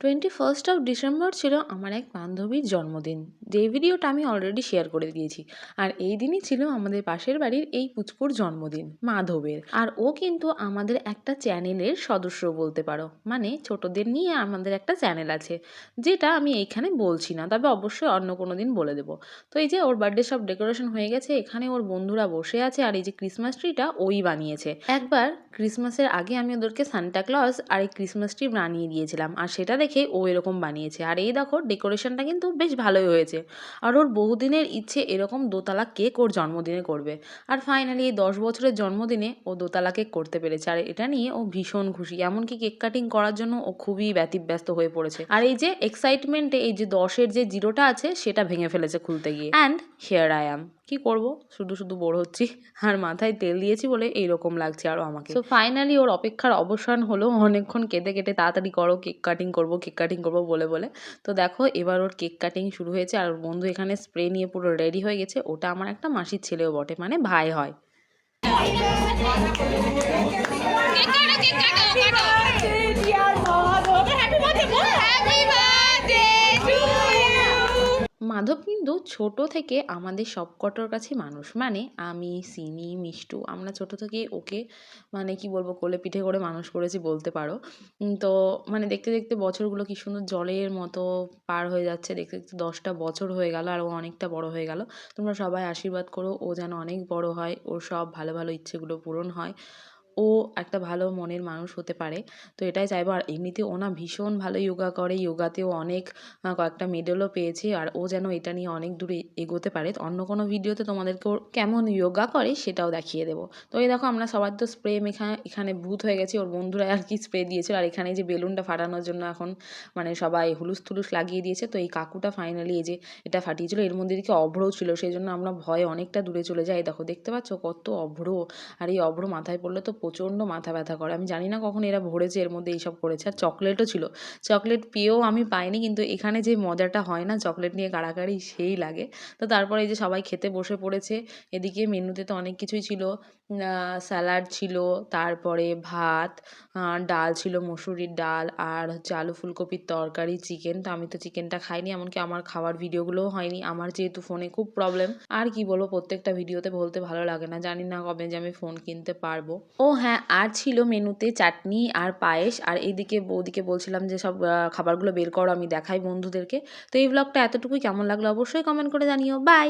Twenty first of December ছিল আমার এক বান্ধবীর জন্মদিন। যেই ভিডিওটা আমি অলরেডি শেয়ার করে দিয়েছি। আর এই দিনই ছিল আমাদের পাশের বাড়ির এই পুচকুর জন্মদিন, মাধবের। আর ও কিন্তু আমাদের একটা চ্যানেলের সদস্য বলতে পারো। মানে ছোটদের নিয়ে আমাদের একটা চ্যানেল আছে। যেটা আমি এইখানে বলছি না, তবে অবশ্যই অন্য কোনো দিন বলে দেবো। তো এই যে ওর বার্থডে সব ডেকোরেশন হয়ে গেছে, এখানে ওর বন্ধুরা বসে আছে আর এই যে ক্রিসমাস ট্রিটা ওই বানিয়েছে। একবার ক্রিসমাসের আগে আমি ওদেরকে সান্টা ক্লজ আর এই ক্রিসমাস ট্রি বানিয়ে দিয়েছিলাম। আর সেটা দেখে ও এরকম বানিয়েছে। আর এই দেখো ডেকোরেশনটা কিন্তু বেশ ভালোই হয়েছে। আর ওর বহুদিনের ইচ্ছে এরকম দোতলা কেক ওর জন্মদিনে করবে। আর ফাইনালি এই দশ বছরের জন্মদিনে ও দোতলা কেক করতে পেরেছে। আর এটা নিয়ে ও ভীষণ খুশি। এমনকি কেক কাটিং করার জন্য ও খুবই ব্যতিব্যস্ত হয়ে পড়েছে। আর এই যে এক্সাইটমেন্টে এই যে দশের যে জিরোটা আছে, সেটা ভেঙে ফেলেছে খুলতে গিয়ে। অ্যান্ড হিয়ার আই অ্যাম কি করব? শুধু শুধু বোর হচ্ছি। আর মাথায় তেল দিয়েছি বলে এইরকম লাগছে আরও আমাকে। তো ফাইনালি ওর অপেক্ষার অবসান হলো। অনেকক্ষণ কেটে কেটে তাড়াতাড়ি করো কেক কাটিং করব কেক কাটিং করব বলে বলে। তো দেখো এবার ওর কেক কাটিং শুরু হয়েছে আর ওর বন্ধু এখানে স্প্রে নিয়ে পুরো রেডি হয়ে গেছে। ওটা আমার একটা মাসির ছেলেও বটে মানে ভাই হয়। মাধব কিন্তু ছোট থেকে আমাদের সব কটার কাছে মানুষ। মানে আমি সিনি মিষ্টু, আমরা ছোট থেকে ওকে মানে কি বলব, কোলে পিঠে করে মানুষ করেছি বলতে পারো। তো মানে দেখতে দেখতে বছরগুলো কি সুন্দর জলের মতো পার হয়ে যাচ্ছে, দেখতে দেখতে দশটা বছর হয়ে গেল আর ও অনেকটা বড় হয়ে গেল। তোমরা সবাই আশীর্বাদ করো, ও যেন অনেক বড় হয়, ওর সব ভালো ভালো ইচ্ছেগুলো পূরণ হয়। ও একটা ভালো মনের মানুষ হতে পারে। তো এটাই চাইব। আর এমনিতে ও না ভীষণ ভালো যোগা করে। যোগাতেও অনেক কয়েকটা মেডেলও পেয়েছে। আর ও যেন এটা নিয়ে অনেক দূরে এগোতে পারে। অন্য কোনো ভিডিওতে তোমাদেরকে ওর কেমন যোগা করে সেটাও দেখিয়ে দেবো। তো এই দেখো আমরা সবার তো স্প্রে মেখা, এখানে ভূত হয়ে গেছি। ওর বন্ধুরা আর কি স্প্রে দিয়েছিল। আর এখানে যে বেলুনটা ফাটানোর জন্য এখন মানে সবাই হুলুস থুলুস লাগিয়ে দিয়েছে। তো এই কাকুটা ফাইনালি এই যে এটা ফাটিয়েছিল। এর মধ্যে দিকে অভ্রও ছিল। সেই জন্য আমরা ভয়ে অনেকটা দূরে চলে যাই। দেখো, দেখতে পাচ্ছ কত অভ্র? আর এই অভ্র মাথায় পড়লে তো প্রচণ্ড মাথা ব্যথা করে। আমি জানি না কখন এরা ভরেছে, এর মধ্যে এইসব করেছে। আর চকলেটও ছিল। চকলেট পেয়েও আমি পাইনি, কিন্তু এখানে যে মজাটা হয় না, চকলেট নিয়ে কাড়াকাড়ি সেই লাগে। তো তারপরে এই যে সবাই খেতে বসে পড়েছে, এদিকে মেনুতে তো অনেক কিছুই ছিল। স্যালাড ছিল, তারপরে ভাত ডাল ছিল, মসুরির ডাল, আর হচ্ছে আলু ফুলকপির তরকারি, চিকেন। তো আমি তো চিকেনটা খাইনি, এমনকি আমার খাওয়ার ভিডিওগুলোও হয়নি। আমার যেহেতু ফোনে খুব প্রবলেম আর কি বলব, প্রত্যেকটা ভিডিওতে বলতে ভালো লাগে না। জানি না কবে যে আমি ফোন কিনতে পারব। ও হ্যাঁ আর ছিল মেনুতে চাটনি আর পায়েস। আর এইদিকে বৌদিকে বলছিলাম যে, সব খাবারগুলো বের করো, আমি দেখাই বন্ধুদেরকে। তো এই ব্লগটা এতটুকুই। কেমন লাগল অবশ্যই কমেন্ট করে জানিও। বাই